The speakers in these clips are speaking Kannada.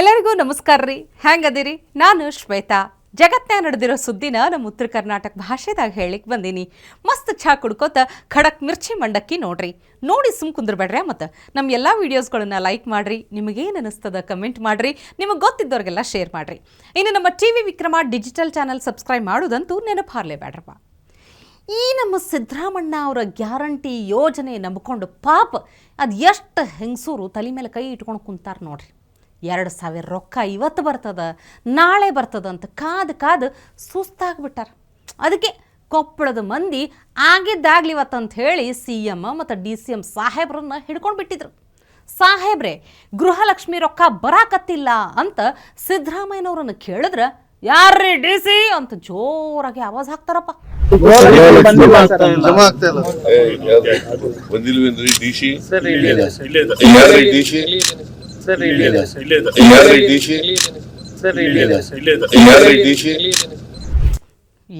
ಎಲ್ಲರಿಗೂ ನಮಸ್ಕಾರ ರೀ. ಹ್ಯಾಂಗದಿರಿ? ನಾನು ಶ್ವೇತಾ. ಜಗತ್ನ್ಯಾಗ ನಡೆದಿರೋ ಸುದ್ದಿನ ನಮ್ಮ ಉತ್ತರ ಕರ್ನಾಟಕ ಭಾಷೆದಾಗ ಹೇಳಿಕ್ ಬಂದೀನಿ. ಮಸ್ತ್ ಚಹಾ ಕುಡ್ಕೋತ ಖಡಕ್ ಮಿರ್ಚಿ ಮಂಡಕ್ಕಿ ನೋಡ್ರಿ. ನೋಡಿ ಸುಮ್ ಕುಂದ್ರಬೇಡ್ರಿ ಮತ್ತು. ನಮ್ಮ ಎಲ್ಲ ವೀಡಿಯೋಸ್ಗಳನ್ನ ಲೈಕ್ ಮಾಡ್ರಿ ನಿಮಗೇನು ಅನಿಸ್ತದ ಕಮೆಂಟ್ ಮಾಡ್ರಿ, ನಿಮಗೆ ಗೊತ್ತಿದ್ದವ್ರಿಗೆಲ್ಲ ಶೇರ್ ಮಾಡ್ರಿ. ಇನ್ನು ನಮ್ಮ T V Vikrama digital channel subscribe ಮಾಡೋದಂತೂ ನೆನಪು ಹಾರ್ಲೇಬೇಡ್ರಪ್ಪ ಈ ನಮ್ಮ ಸಿದ್ದರಾಮಣ್ಣ ಅವರ ಗ್ಯಾರಂಟಿ ಯೋಜನೆ ನಂಬಿಕೊಂಡು ಪಾಪ ಅದು ಎಷ್ಟು ಹೆಂಗಸೂರು ತಲೆ ಮೇಲೆ ಕೈ ಇಟ್ಕೊಂಡು ಕುಂತಾರೆ ನೋಡ್ರಿ. ಎರಡು ಸಾವಿರ ರೊಕ್ಕ ಇವತ್ತು ಬರ್ತದ ನಾಳೆ ಬರ್ತದ ಅಂತ ಕಾದು ಕಾದು ಸುಸ್ತಾಗ್ಬಿಟ್ಟಾರ. ಅದಕ್ಕೆ ಕೊಪ್ಪಳದ ಮಂದಿ ಆಗಿದ್ದಾಗ್ಲಿ ಇವತ್ತಂತ ಹೇಳಿ ಸಿ ಎಂ ಮತ್ತು ಡಿ ಸಿ ಎಂ ಸಾಹೇಬ್ರನ್ನ ಹಿಡ್ಕೊಂಡು ಬಿಟ್ಟಿದ್ರು ಸಾಹೇಬ್ರೆ ಗೃಹಲಕ್ಷ್ಮಿ ರೊಕ್ಕ ಬರಾಕತ್ತಿಲ್ಲ ಅಂತ ಸಿದ್ದರಾಮಯ್ಯನವ್ರನ್ನ ಕೇಳಿದ್ರೆ ಯಾರ್ರಿ ಡಿ ಸಿ ಅಂತ ಜೋರಾಗಿ ಆವಾಜ್ ಹಾಕ್ತಾರಪ್ಪ? ಬಂದಿಲ್ವೇನ್ರಿ ಡಿ ಸಿ? ಸರ್ ಇಲ್ಲೇ ಇದೆ ಸರ್. ಸರ್ ಇಲ್ಲೇ ಇದೆ. ಸರ್. ಇಲ್ಲೇ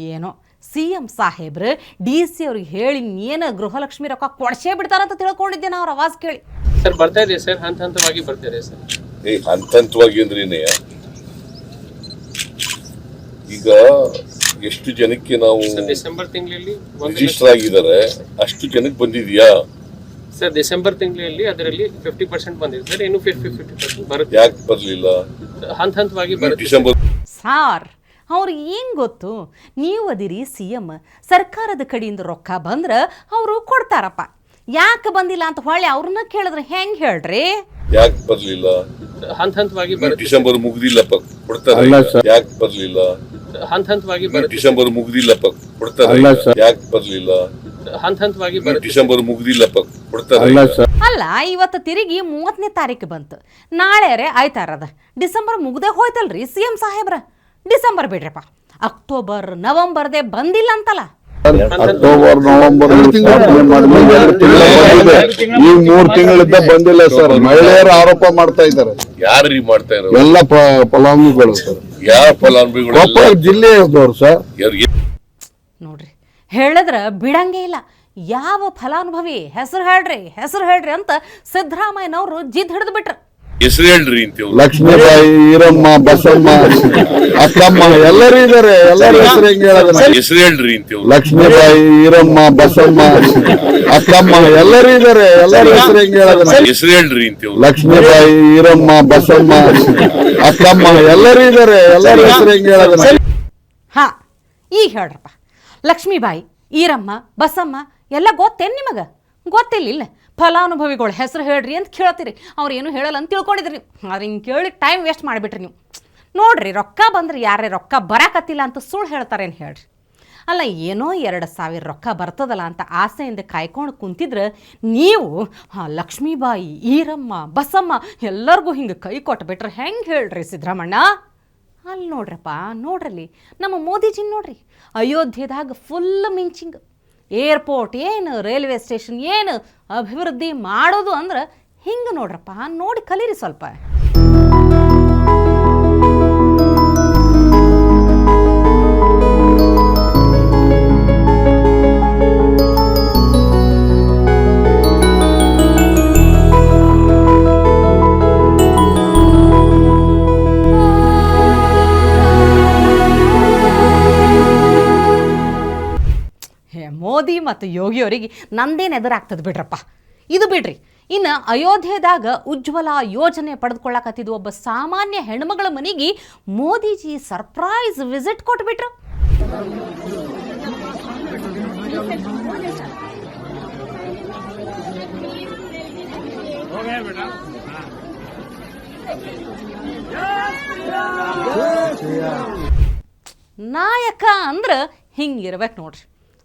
ಏನೋ ಸಿ ಎಂ ಸಾಹೇಬ್ರು ಡಿ ಸಿ ಅವ್ರಿಗೆ ಹೇಳಿ ಏನು ಗೃಹಲಕ್ಷ್ಮಿ ರೊಕ್ಕ ಕೊಡ್ಸೇ ಬಿಡ್ತಾರಂತ ತಿಳ್ಕೊಂಡಿದ್ದೆ ನಾವು ಅವ್ರ ಆವಾಜ್ ಕೇಳಿ. ಸರ್ ಬರ್ತಾ ಇದೆ ಸರ್? ಹಂತ ಹಂತವಾಗಿ ಬರ್ತಾ ಇದೆ ಸರ್? ಏ ಹಂತ ಹಂತವಾಗಿ ಅಂದ್ರೆ ಏನಯ್ಯ ಈಗ ಎಷ್ಟು ಜನಕ್ಕೆ ನಾವು ಸರ್ ಡಿಸೆಂಬರ್ ತಿಂಗಳಲ್ಲಿ ಒಂದು ರಿಜಿಸ್ಟರ್ ಆಗಿದ್ದಾರೆ ಅಷ್ಟು ಜನಕ್ಕೆ ಬಂದಿದ್ಯಾ ಸರ್ ಡಿಸೆಂಬರ್ ತಿಂಗಳಲ್ಲಿ ಅದರಲ್ಲಿ ಫಿಫ್ಟಿ ಪರ್ಸೆಂಟ್ ಬಂದಿದೆ. ಸರ್ ಇನ್ನು ಫಿಫ್ಟಿ ಫಿಫ್ಟಿ ಪರ್ಸೆಂಟ್ ಬರುತ್ತೆ. ಯಾಕೆ ಬರಲಿಲ್ಲ? ಹಂತ ಹಂತವಾಗಿ ಬರುತ್ತೆ. ಡಿಸೆಂಬರ್ ಸಾರ್ ಅವ್ರಿಗೆ ಏನು ಗೊತ್ತು? ನೀವು ಅದಿರಿ ಸಿ ಎಂ ಸರ್ಕಾರದ ಕಡೆಯಿಂದ ರೊಕ್ಕ ಬಂದ್ರೆ ಅವರು ಕೊಡ್ತಾರಪ್ಪ. ಯಾಕೆ ಬಂದಿಲ್ಲ ಅಂತ ಹೊಳ್ಳಿ ಅವ್ರನ್ನ ಕೇಳಿದ್ರೆ ಹೆಂಗೆ ಹೇಳ್ರಿ? ಯಾಕೆ ಬರಲಿಲ್ಲ? ಹಂತ ಹಂತವಾಗಿ ಬರುತ್ತೆ. ಡಿಸೆಂಬರ್ ಮುಗ್ದಿಲ್ಲಪ್ಪ ಕೊಡ್ತಾರೆ. ಯಾಕೆ ಬರಲಿಲ್ಲ? ಹಂತ ಹಂತವಾಗಿ ಬರುತ್ತೆ. ಡಿಸೆಂಬರ್ ಮುಗ್ದಿಲ್ಲಪ್ಪ ಕೊಡ್ತಾರೆ. ಯಾಕೆ ಬರ್ಲಿಲ್ಲ? ಹಂತ ಹಂತವಾಗಿ ಬರುತ್ತೆ. ಡಿಸೆಂಬರ್ ಮುಗ್ದಿಲ್ಲಪ್ಪ ಕೊಡ್ತಾರೆ ಅಲ್ಲ ಇವತ್ತು ತಿರುಗಿ ಮೂವತ್ತನೇ ತಾರೀಕು ಬಂತು. ನಾಳೆ ರೇ ಆಯ್ತಾರದ. ಡಿಸೆಂಬರ್ ಮುಗ್ದೇ ಹೋಯ್ತಲ್ರಿ ಸಿ ಎಂ ಸಾಹೇಬ್ರ? ಡಿಸೆಂಬರ್ ಬಿಡ್ರಪ್ಪ. ಅಕ್ಟೋಬರ್ ನವೆಂಬರ್ದೇ ಬಂದಿಲ್ಲ ಅಂತಲ್ಲ. ಅಕ್ಟೋಬರ್ ನವೆಂಬರ್ ಈ ಮೂರ್ ತಿಂಗಳಿಂದ ಬಂದಿಲ್ಲ ಸರ್. ಮಹಿಳೆಯರು ಆರೋಪ ಮಾಡ್ತಾ ಇದ್ದಾರೆ. ಯಾರೀ ಮಾಡ್ತಾ ಇದಾರೆ ಎಲ್ಲ ಫಲಾನುಭವಿಗಳು ಸರ್. ಯಾವ ಫಲಾನುಭವಿಗಳು ಜಿಲ್ಲೆಯವರು ಸರ್. ಹೇಳಿದ್ರ ಬಿಡಂಗೇ ಇಲ್ಲ. ಯಾವ ಫಲಾನುಭವಿ ಹೆಸರು ಹೇಳ್ರಿ ಹೆಸರು ಹೇಳ್ರಿ ಅಂತ ಸಿದ್ದರಾಮಯ್ಯನವರು ಜಿದ್ ಹಿಡಿದು ಬಿಟ್ರು. ಹೆಸರು ಹೇಳ್ರಿ ಲಕ್ಷ್ಮೀಬಾಯಿ ಈರಮ್ಮ ಬಸಮ್ಮ ಅಕ್ಕಮ್ಮ ಎಲ್ಲರೂ ಇದಾರೆ ಎಲ್ಲರೂ ಹೆಸರು ಹೆಂಗ್ ಹೇಳೋದನ್ನ ಹೆಸರು ಹೇಳ್ರಿ ಲಕ್ಷ್ಮೀಬಾಯಿ ಈರಮ್ಮ ಬಸಮ್ಮ ಅಕ್ಕಮ್ಮ ಎಲ್ಲರೂ ಇದಾರೆ ಎಲ್ಲರೂ ಹೆಸರು ಹೆಂಗ್ ಹೇಳೋದನ್ನ ಹೆಸರು ಹೇಳ್ರಿ ಲಕ್ಷ್ಮೀಬಾಯಿ ಈರಮ್ಮ ಬಸಮ್ಮ ಅಕ್ಕಮ್ಮ ಎಲ್ಲರೂ ಇದಾರೆ ಎಲ್ಲರೂ ಹೆಸರು ಹೆಂಗ್ ಹೇಳೋದನ್ನ ಹಾ ಈಗ ಹೇಳ್ರಪ್ಪ. ಲಕ್ಷ್ಮೀಬಾಯಿ, ಈರಮ್ಮ, ಬಸಮ್ಮ, ಎಲ್ಲ ಗೊತ್ತೇನು ನಿಮಗೆ? ಗೊತ್ತಿಲ್ಲ ಫಲಾನುಭವಿಗಳ ಹೆಸರು ಹೇಳ್ರಿ ಅಂತ ಕೇಳ್ತೀರಿ. ಅವ್ರು ಏನು ಹೇಳಲ್ಲ ಅಂತ ತಿಳ್ಕೊಂಡಿದ್ರಿ. ನೀವು ಆದ್ರೆ ಹಿಂಗೆ ಕೇಳಿ ಟೈಮ್ ವೇಸ್ಟ್ ಮಾಡಿಬಿಟ್ರಿ ನೀವು. ನೋಡ್ರಿ, ರೊಕ್ಕ ಬಂದ್ರೆ ಯಾರೇ ರೊಕ್ಕ ಬರಕತ್ತಿಲ್ಲ ಅಂತ ಸುಳ್ಳು ಹೇಳ್ತಾರೇನು ಹೇಳ್ರಿ. ಅಲ್ಲ, ಏನೋ ಎರಡು ಸಾವಿರ ರೊಕ್ಕ ಬರ್ತದಲ್ಲ ಅಂತ ಆಸೆಯಿಂದ ಕಾಯ್ಕೊಂಡು ಕುಂತಿದ್ರೆ ನೀವು ಹಾಂ ಲಕ್ಷ್ಮೀಬಾಯಿ, ಈರಮ್ಮ, ಬಸಮ್ಮ ಎಲ್ಲರಿಗೂ ಹಿಂಗೆ ಕೈ ಕೊಟ್ಬಿಟ್ರೆ ಹೆಂಗೆ ಹೇಳ್ರಿ ಸಿದ್ದರಾಮಣ್ಣ ಅಲ್ಲಿ ನೋಡ್ರಪ್ಪ, ನೋಡ್ರಲ್ಲಿ. ನಮ್ಮ ಮೋದಿಜಿ ನೋಡ್ರಿ, ಅಯೋಧ್ಯೆದಾಗ ಫುಲ್ ಮಿಂಚಿಂಗ್. ಏರ್ಪೋರ್ಟ್ ಏನು ರೈಲ್ವೆ ಸ್ಟೇಷನ್ ಏನು, ಅಭಿವೃದ್ಧಿ ಮಾಡೋದು ಅಂದ್ರೆ ಹಿಂಗೆ ನೋಡ್ರಪ್ಪ, ನೋಡಿ ಕಲೀರಿ ಸ್ವಲ್ಪ. ಮತ್ತು ಯೋಗಿಯವರಿಗೆ ನಂದೇನು ಎದುರಾಗ್ತದೆ ಬಿಡ್ರಪ್ಪ. ಇದು ಬಿಡ್ರಿ. ಇನ್ನು ಅಯೋಧ್ಯೆದಾಗ ಉಜ್ವಲ ಯೋಜನೆ ಪಡೆದುಕೊಳ್ಳಕತ್ತಿದ್ದು ಒಬ್ಬ ಸಾಮಾನ್ಯ ಹೆಣ್ಮಗಳ ಮನೆಗೆ ಮೋದಿಜಿ ಸರ್ಪ್ರೈಸ್ ವಿಸಿಟ್ ಕೊಟ್ಬಿಟ್ರು. ನಾಯಕ ಅಂದ್ರೆ ಹಿಂಗಿರ್ಬೇಕು ನೋಡ್ರಿ.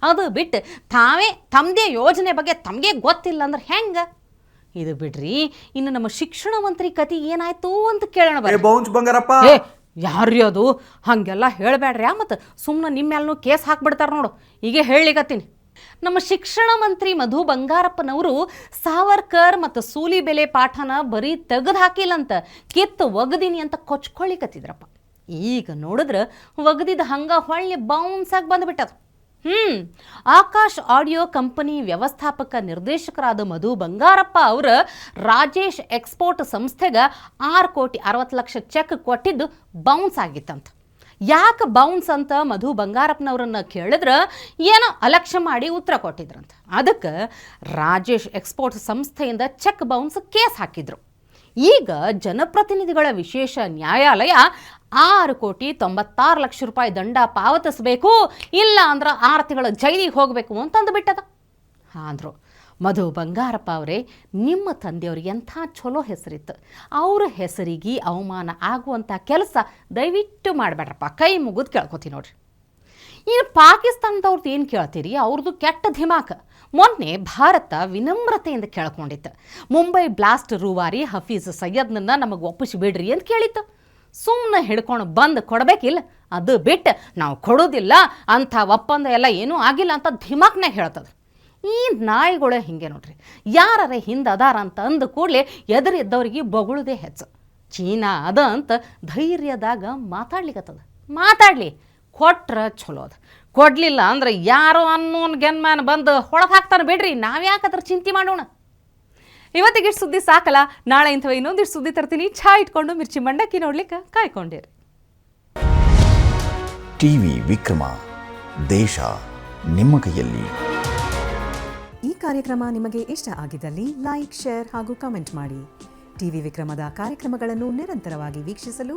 ಅದು ಬಿಟ್ಟು ತಾವೇ ತಮ್ಮದೇ ಯೋಜನೆ ಬಗ್ಗೆ ತಮಗೆ ಗೊತ್ತಿಲ್ಲ ಅಂದ್ರೆ ಹೆಂಗೆ? ಇದು ಬಿಡ್ರಿ ಇನ್ನು ನಮ್ಮ ಶಿಕ್ಷಣ ಮಂತ್ರಿ ಕತಿ ಏನಾಯ್ತು ಅಂತ ಕೇಳೋಣ. ಬೌನ್ಸ್ ಬಂಗಾರಪ್ಪ. ಯಾರ್ರೀ ಅದು? ಹಾಗೆಲ್ಲ ಹೇಳಬೇಡ್ರಿ ಮತ್ತು ಸುಮ್ಮನೆ ನಿಮ್ಮೆಲ್ಲೂ ಕೇಸ್ ಹಾಕ್ಬಿಡ್ತಾರೆ ನೋಡು. ಈಗ ಹೇಳಿಗತ್ತೀನಿ ನಮ್ಮ ಶಿಕ್ಷಣ ಮಂತ್ರಿ ಮಧು ಬಂಗಾರಪ್ಪನವರು ಸಾವರ್ಕರ್ ಮತ್ತು ಸೂಲಿ ಬೆಲೆ ಪಾಠನ ಬರೀ ತೆಗೆದು ಹಾಕಿಲ್ಲಂತ ಕಿತ್ತು ಒಗ್ದೀನಿ ಅಂತ ಕೊಚ್ಕೊಳ್ಳಿಕತ್ತಿದ್ರಪ್ಪ ಈಗ ನೋಡಿದ್ರೆ ಒಗದಿದ್ದು ಹಂಗೆ ಹೊಳ್ಳಿ ಬೌನ್ಸ್ ಆಗಿ ಬಂದ್ಬಿಟ್ಟದು. ಹ್ಮ್. ಆಕಾಶ್ ಆಡಿಯೋ ಕಂಪನಿ ವ್ಯವಸ್ಥಾಪಕ ನಿರ್ದೇಶಕರಾದ ಮಧು ಬಂಗಾರಪ್ಪ ಅವರ ರಾಜೇಶ್ ಎಕ್ಸ್ಪೋರ್ಟ್ ಸಂಸ್ಥೆಗೆ ಆರು ಕೋಟಿ ಅರವತ್ತು ಲಕ್ಷ ಚೆಕ್ ಕೊಟ್ಟಿದ್ದು ಬೌನ್ಸ್ ಆಗಿತ್ತಂತ. ಯಾಕೆ ಬೌನ್ಸ್ ಅಂತ ಮಧು ಬಂಗಾರಪ್ಪನವ್ರನ್ನ ಕೇಳಿದ್ರೆ ಏನೋ ಅಲಕ್ಷ್ಯ ಮಾಡಿ ಉತ್ತರ ಕೊಟ್ಟಿದ್ರಂತ. ಅದಕ್ಕೆ ರಾಜೇಶ್ ಎಕ್ಸ್ಪೋರ್ಟ್ ಸಂಸ್ಥೆಯಿಂದ ಚೆಕ್ ಬೌನ್ಸ್ ಕೇಸ್ ಹಾಕಿದ್ರು. ಈಗ ಜನಪ್ರತಿನಿಧಿಗಳ ವಿಶೇಷ ನ್ಯಾಯಾಲಯ ಆರು ಕೋಟಿ ತೊಂಬತ್ತಾರು ಲಕ್ಷ ರೂಪಾಯಿ ದಂಡ ಪಾವತಿಸಬೇಕು, ಇಲ್ಲ ಅಂದ್ರೆ ಆರು ತಿಂಗಳ ಜೈಲಿಗೆ ಹೋಗಬೇಕು ಅಂತಂದು ಬಿಟ್ಟದ? ಅಂದರು ಮಧು ಬಂಗಾರಪ್ಪ ಅವರೇ, ನಿಮ್ಮ ತಂದೆಯವ್ರಿಗೆ ಎಂಥ ಚಲೋ ಹೆಸರಿತ್ತು. ಅವ್ರ ಹೆಸರಿಗೆ ಅವಮಾನ ಆಗುವಂಥ ಕೆಲಸ ದಯವಿಟ್ಟು ಮಾಡಬೇಡ್ರಪ್ಪ. ಕೈ ಮುಗಿದು ಕೇಳ್ಕೊತೀನಿ ನೋಡ್ರಿ. ಇನ್ನು ಪಾಕಿಸ್ತಾನದವ್ರದ್ದು ಏನು ಕೇಳ್ತೀರಿ? ಅವ್ರದ್ದು ಕೆಟ್ಟ ಧಿಮಾಕ ಮೊನ್ನೆ ಭಾರತ ವಿನಮ್ರತೆಯಿಂದ ಕೇಳ್ಕೊಂಡಿತ್ತು. ಮುಂಬೈ ಬ್ಲಾಸ್ಟ್ ರೂವಾರಿ ಹಫೀಜ್ ಸಯ್ಯದ್ನನ್ನ ನಮಗೆ ಒಪ್ಪಿಸಿ ಬಿಡ್ರಿ ಅಂತ ಕೇಳಿತ್ತು. ಸುಮ್ಮನೆ ಹಿಡ್ಕೊಂಡು ಬಂದು ಕೊಡಬೇಕಿಲ್ಲ, ಅದು ಬಿಟ್ಟು ನಾವು ಕೊಡೋದಿಲ್ಲ, ಅಂಥ ಒಪ್ಪಂದ ಎಲ್ಲ ಏನೂ ಆಗಿಲ್ಲ ಅಂತ ಧಿಮಾಕ್ನಾಗ ಹೇಳ್ತದೆ. ಈ ನಾಯಿಗಳು ಹಿಂಗೆ ನೋಡ್ರಿ, ಯಾರರ ಹಿಂದೆ ಅದಾರ ಅಂತ ಅಂದ ಕೂಡಲೇ ಎದುರಿದ್ದವ್ರಿಗೆ ಬೊಗಳುದೇ ಹೆಚ್ಚು. ಚೀನಾ ಅದ ಅಂತ ಧೈರ್ಯದಾಗ ಮಾತಾಡ್ಲಿಕ್ಕತ್ತದ ಮಾತಾಡಲಿ, ಕೊಟ್ರ ಚಲೋ ಅದ. ಕೊಡಲಿಲ್ಲ ಅಂದ್ರೆ ಯಾರೋ ಅನ್ನೋನ್ ಗೆನ್ಮ್ಯಾನ್ ಬಂದು ಹೊಳಗೆ ಹಾಕ್ತಾನೆ ಬಿಡ್ರಿ. ನಾವ್ಯಾಕೆ ಅದ್ರ ಚಿಂತೆ ಮಾಡೋಣ? ಇವತ್ತಿಗೆ ಇಷ್ಟು ಸುದ್ದಿ ಸಾಕಲ್ಲ ನಾಳೆ ಇಂಥವ ಇನ್ನೊಂದಿಷ್ಟು ಸುದ್ದಿ ತರ್ತೀನಿ. ಛಾ ಇಟ್ಕೊಂಡು ಮಿರ್ಚಿ ಮಂಡಕ್ಕಿ ನೋಡ್ಲಿಕ್ಕೆ ಕಾಯ್ಕೊಂಡಿರಿ. ಟಿವಿ ವಿಕ್ರಮ ದೇಶ ನಿಮ್ಮ ಕೈಯಲ್ಲಿ. ಈ ಕಾರ್ಯಕ್ರಮ ನಿಮಗೆ ಇಷ್ಟ ಆಗಿದ್ದಲ್ಲಿ ಲೈಕ್ ಶೇರ್ ಹಾಗೂ ಕಮೆಂಟ್ ಮಾಡಿ. ಟಿವಿ ವಿಕ್ರಮದ ಕಾರ್ಯಕ್ರಮಗಳನ್ನು ನಿರಂತರವಾಗಿ ವೀಕ್ಷಿಸಲು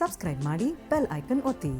ಸಬ್ಸ್ಕ್ರೈಬ್ ಮಾಡಿ ಬೆಲ್ ಐಕನ್ ಒತ್ತಿ.